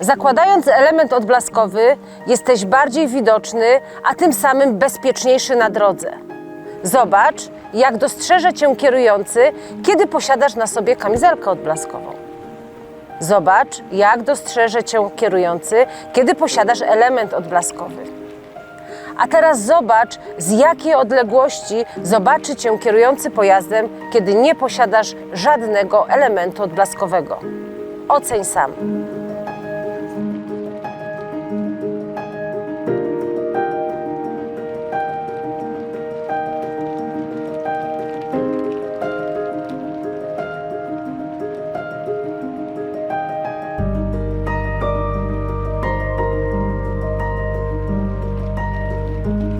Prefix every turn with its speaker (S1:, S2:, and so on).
S1: Zakładając element odblaskowy, jesteś bardziej widoczny, a tym samym bezpieczniejszy na drodze. Zobacz, jak dostrzeże cię kierujący, kiedy posiadasz na sobie kamizelkę odblaskową. Zobacz, jak dostrzeże cię kierujący, kiedy posiadasz element odblaskowy. A teraz zobacz, z jakiej odległości zobaczy cię kierujący pojazdem, kiedy nie posiadasz żadnego elementu odblaskowego. Oceń sam. thank you